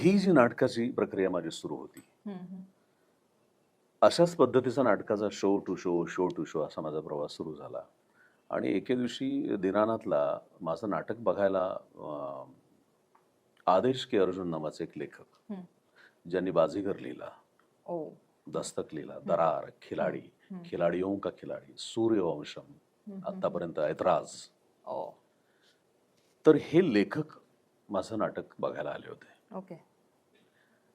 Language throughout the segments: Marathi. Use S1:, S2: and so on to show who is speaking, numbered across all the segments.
S1: ही जी नाटकाची प्रक्रिया माझी सुरू होती. अशाच पद्धतीचा नाटकाचा show to show show to show असा माझा प्रवास सुरू झाला आणि एके दिवशी दिनानाथला माझं नाटक बघायला आदेश के अर्जुन नावाचे एक लेखक. ज्यांनी बाजीगर लिहिला दस्तक लिहिला दरार खिलाडी. खिलाडियों का खिलाडी सूर्यवंशम. आतापर्यंत ऐतराज तर हे लेखक माझं नाटक बघायला आले होते
S2: ओके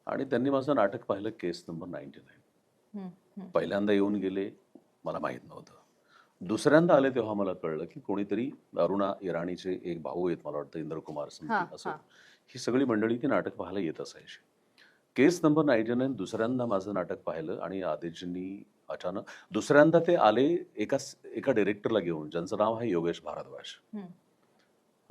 S1: आणि त्यांनी माझं नाटक पाहिलं केस नंबर नाईन्टी नाईन. पहिल्यांदा येऊन गेले मला माहीत नव्हतं दुसऱ्यांदा आले तेव्हा मला कळलं की कोणीतरी अरुणा इराणीचे एक भाऊ आहेत मला वाटतं इंद्रकुमार समथिंग असं
S2: हा.
S1: सगळी मंडळी ती नाटक पाहायला येत असायची केस नंबर नाईन्टी नाईन दुसऱ्यांदा माझं नाटक पाहिलं आणि आदेशजींनी अचानक दुसऱ्यांदा ते आले एका एका डिरेक्टरला घेऊन ज्यांचं नाव आहे योगेश भारद्वाज.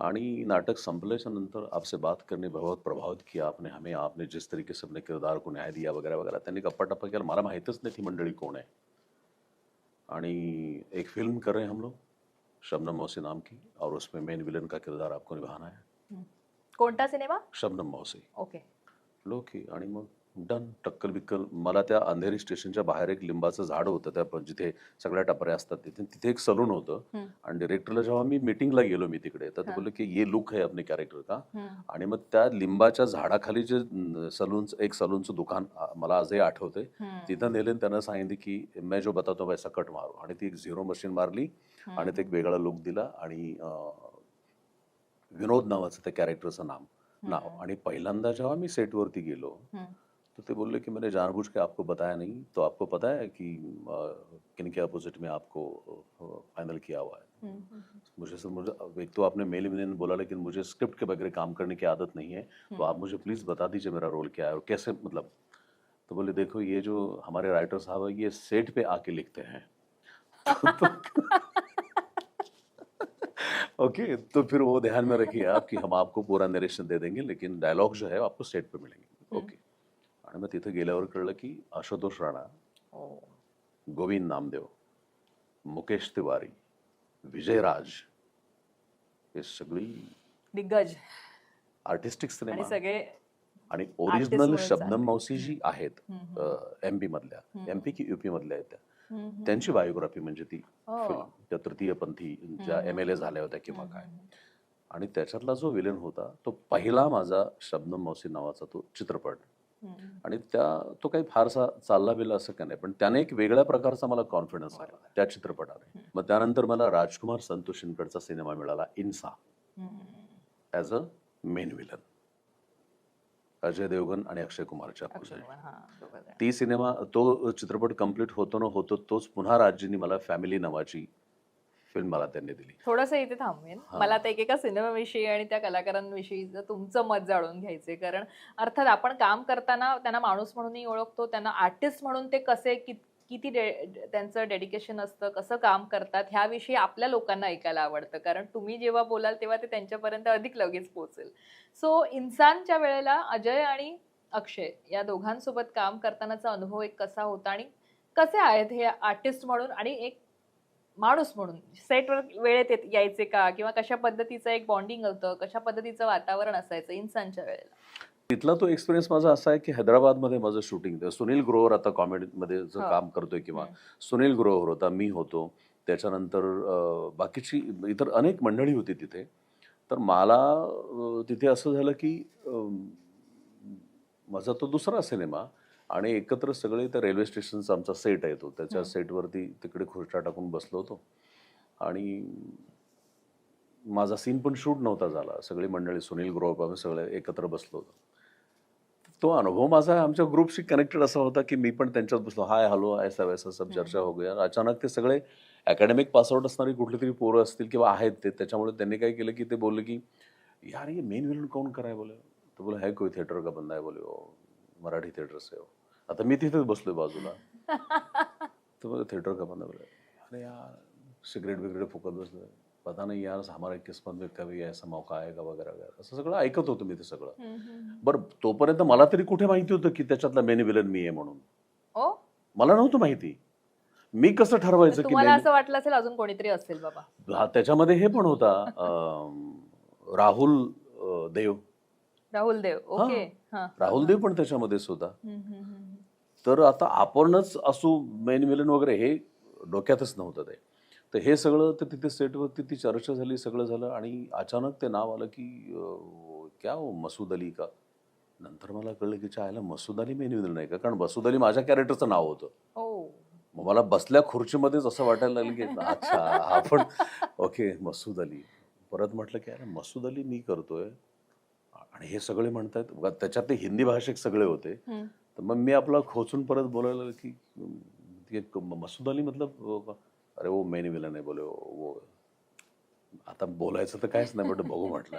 S1: आणि नाटक संपल्याच्या नंतर आपसे बात करने बहुत प्रभावित किया आपने हमें आपने जिस तरीके से अपने किरदार को न्याय दिया वगैरह वगैरह त्यांनी गप्पा टप्पा केला. मला माहीतच नाही ती मंडळी कोण आहे. आणि एक फ़िल्म कर रहे हैं हम लोग शबनम मौसी नाम की और उसमें मेन विलन का किरदार आपको निभाना है।
S2: कोणता सिनेमा?
S1: शबनम मौसी।
S2: ओके
S1: लो की आणि मग? डन टक्कल बिक्कल मला त्या अंधेरी स्टेशनच्या बाहेर एक लिंबाचं झाड होतं त्या जिथे सगळ्या टपऱ्या असतात तिथे तिथे एक सलून होतं. आणि डिरेक्टरला जेव्हा मी मिटिंगला गेलो मी तिकडे तर ते. बोलले की ये लुक है अपने कॅरेक्टर का. आणि मग त्या लिंबाच्या झाडाखाली जे सलूनचं एक सलूनचं दुकान मला आजही आठवते. तिथं नेले आणि त्यांना सांगितले की मैं जो बतातो वैसा कट मारू आणि ती एक झिरो मशीन मारली आणि ते एक वेगळा लुक दिला आणि विनोद नावाचं त्या कॅरेक्टरचं नाम नाव. आणि पहिल्यांदा जेव्हा मी सेटवरती गेलो. तो ते बोलले कि मैंने जानबूझ के आपको बताया नहीं तो आपको पता है कि किन के अपोजिट में आपको फाइनल किया हुआ है
S2: हम्म, हम्म.
S1: मुझे सर मुझे एक तो आपने मेल में बोला लेकिन मुझे स्क्रिप्ट के बगैर काम करने की आदत नहीं है तो
S2: हम्म.
S1: आप मुझे प्लीज़ बता दीजिए मेरा रोल क्या है और कैसे मतलब तो बोले देखो ये जो हमारे राइटर साहब है ये सेट पे आके लिखते हैं ओके तो फिर वो ध्यान में रखिए आप कि हम आपको पूरा नरेशन दे देंगे लेकिन डायलॉग जो है आपको सेट पे मिलेंगे
S2: हम्म.
S1: ओके आणि मग तिथे गेल्यावर कळलं की आशुतोष राणा
S2: ओ
S1: गोविंद नामदेव मुकेश तिवारी विजयराज हे सगळी
S2: दिग्गज
S1: आर्टिस्टिक
S2: आणि
S1: सिनेमा
S2: सगळे
S1: आणि ओरिजिनल शबनम. मौसी जी आहेत
S2: हम्म, हम्म.
S1: एम पी मधल्या
S2: हम्म.
S1: एम पी की युपी मधल्या आहेत त्या. त्यांची बायोग्राफी म्हणजे ती
S2: हो.
S1: फिल्म त्या तृतीयपंथी ज्या. एम एल ए झाल्या होत्या किंवा काय. आणि त्याच्यातला जो विलन होता तो पहिला माझा शबनम मौसी नावाचा तो चित्रपट. आणि त्या तो काही फारसा चालला बिला असं का नाही पण त्याने एक वेगळ्या प्रकारचा मला कॉन्फिडन्स आला. त्या चित्रपटाने. मग त्यानंतर मला राजकुमार संतोष शिंदकडचा सिनेमा मिळाला इन्सा. As a main villain Ajay Devgan आणि अक्षय कुमारच्या. ती सिनेमा तो चित्रपट कंप्लीट होतो न होतो तोच पुन्हा राजींनी मला फॅमिली नावाची फिल्म मला त्यांनी दिली.
S2: थोडंसं इथे थांबवेन
S1: हा.
S2: मला आता एकेका सिनेमाविषयी आणि त्या कलाकारांविषयी जर तुमचं मत जाणून घ्यायचंय. कारण अर्थात आपण काम करताना त्यांना माणूस म्हणूनही ओळखतो त्यांना आर्टिस्ट म्हणून ते कसे कि- किती डे- त्यांचं डेडिकेशन असतं कसं काम करतात ह्याविषयी आपल्या लोकांना ऐकायला आवडतं. कारण तुम्ही जेव्हा बोलाल तेव्हा ते त्यांच्यापर्यंत अधिक लगेच पोहोचेल. सो इन्सानच्या वेळेला अजय आणि अक्षय या दोघांसोबत काम करतानाचा अनुभव एक कसा होता आणि कसे आहेत हे आर्टिस्ट म्हणून आणि एक माणूस म्हणून. सेटवर वेळेत यायचे का? किंवा कशा पद्धतीचं एक बॉन्डिंग होतं? कशा पद्धतीचं वातावरण असायचं इन्सानच्या वेळेला?
S1: तिथला तो एक्सपिरियन्स माझा असा आहे की हैदराबादमध्ये माझं शूटिंग सुनील ग्रोवर आता कॉमेडीमध्ये जो
S2: हो.
S1: काम करतोय किंवा. सुनील ग्रोवर होता मी होतो. त्याच्यानंतर बाकीची इतर अनेक मंडळी होती तिथे. तर मला तिथे असं झालं की माझा तो दुसरा सिनेमा आणि एकत्र सगळे त्या रेल्वे स्टेशनचा आमचा सेट आहे तो. त्याच्या. सेटवरती तिकडे खुर्च्या टाकून बसलो होतो. आणि माझा सीन पण शूट नव्हता झाला. सगळी मंडळी सुनील ग्रोवर आम्ही सगळे एकत्र बसलो होतो. तो अनुभव माझा आमच्या ग्रुपशी कनेक्टेड असा होता की मी पण त्यांच्यात बसलो. हाय हॅलो ऐसा वैसा सब. चर्चा हो गया. अचानक ते सगळे अकॅडमिक पासआउट असणारी कुठली तरी पोरं असतील किंवा आहेत ते त्याच्यामुळे त्यांनी काय केलं की ते बोलले की यार ये मेन विलन कौन कराय बोले तो बोले है कोई थिएटर का बंदा है? बोले ओ मराठी थिएटर से हो. आता मी तिथेच बसलोय बाजूला. तो बोले थिएटर का बंदा अरे यार सिगरेट बिगरेट फुकत बसलोय. पता नहीं यार हमारे किस्मत में कभी ऐसा मौका आएगा वगैरे वगैरे असं सगळं ऐकत होतो मी ते सगळं. बरं तोपर्यंत मला तरी कुठे माहिती होतं की त्याच्यातला मेन विलन मी आहे म्हणून?
S2: ओ?
S1: मला नव्हतं माहिती. मी कसं ठरवायचं की
S2: तुम्हाला
S1: main-
S2: असं वाटलं असेल अजून कोणीतरी असेल बाबा.
S1: हा त्याच्यामध्ये हे पण होता अं, राहुल अं, देव.
S2: राहुल देव ओके हा
S1: राहुल देव पण त्याच्यामध्येच होता.
S2: हम्म, हम्म, हम्म.
S1: तर आता आपणच असू मेन विलन वगैरे हे डोक्यातच नव्हतं ते. तर हे सगळं तर तिथे सेटवरती ती चर्चा झाली सगळं झालं आणि अचानक ते नाव आलं की क्या हो मसूद अली का? नंतर मला कळलं की चायला मसूद अली मेन विलन आहे का? कारण मसूद अली माझ्या कॅरेक्टरचं नाव होतं.
S2: ओ
S1: मग मला बसल्या खुर्चीमध्येच असं वाटायला लागलं की अच्छा हा पण ओके मसूद अली. परत म्हटलं की अरे मसूद अली मी करतोय. आणि हे सगळे म्हणतात त्याच्यात ते हिंदी भाषिक सगळे होते. तर मग मी आपला खोचून परत बोलायला की मसूद अली मतलब हो अरे वो मेन विलन आहे बोले वो आता बोलायचं तर काहीच नाही म्हटलं बघू म्हटलं.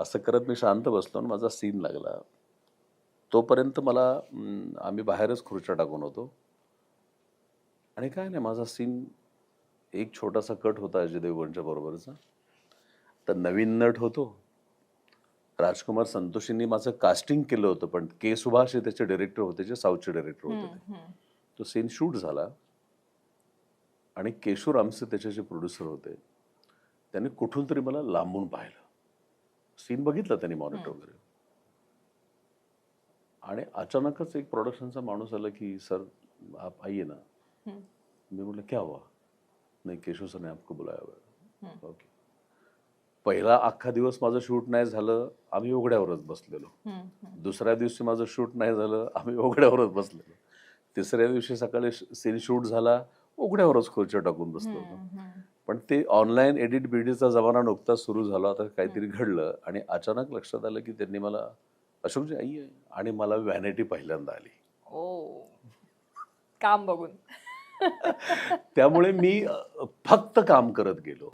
S1: असं करत मी शांत बसलो आणि माझा सीन लागला. तोपर्यंत मला आम्ही बाहेरच खुर्च्या टाकून होतो. आणि काय नाही माझा सीन एक छोटासा कट होता अजय देवगणच्या बरोबरचा. तर नवीन नट होतो. राजकुमार संतोषींनी माझं कास्टिंग केलं होतं पण के सुभाष हे त्याचे डिरेक्टर होते जे साऊथचे डिरेक्टर होते ते. सीन शूट झाला आणि केशूर आमचे त्याचे जे प्रोड्युसर होते. त्यांनी कुठून तरी मला लांबून पाहिलं. सीन बघितला त्यांनी मॉनिटर वगैरे. आणि अचानकच एक प्रोडक्शनचा माणूस आला की सर आप आइए ना. मी म्हटलं क्या हुआ? नाही केशव सर ने आपको बुलाया हुआ है."
S2: हम्म.
S1: ओके पहिला अख्खा दिवस माझं शूट नाही झालं आम्ही उघड्यावरच बसलेलो. दुसऱ्या दिवशी माझं शूट नाही झालं आम्ही उघड्यावरच बसलेलो. तिसऱ्या दिवशी सकाळी सीन शूट झाला उघड्यावरच खुर्च्या टाकून बसलो. पण ते ऑनलाईन एडिट बीडीचा जमाना नुकताच सुरू झाला आता काहीतरी घडलं आणि अचानक लक्षात आलं की त्यांनी मला अशोकजी आई आहे. आणि मला व्हॅनिटी पहिल्यांदा आली.
S2: ओ. काम बघून.
S1: त्यामुळे मी फक्त काम करत गेलो.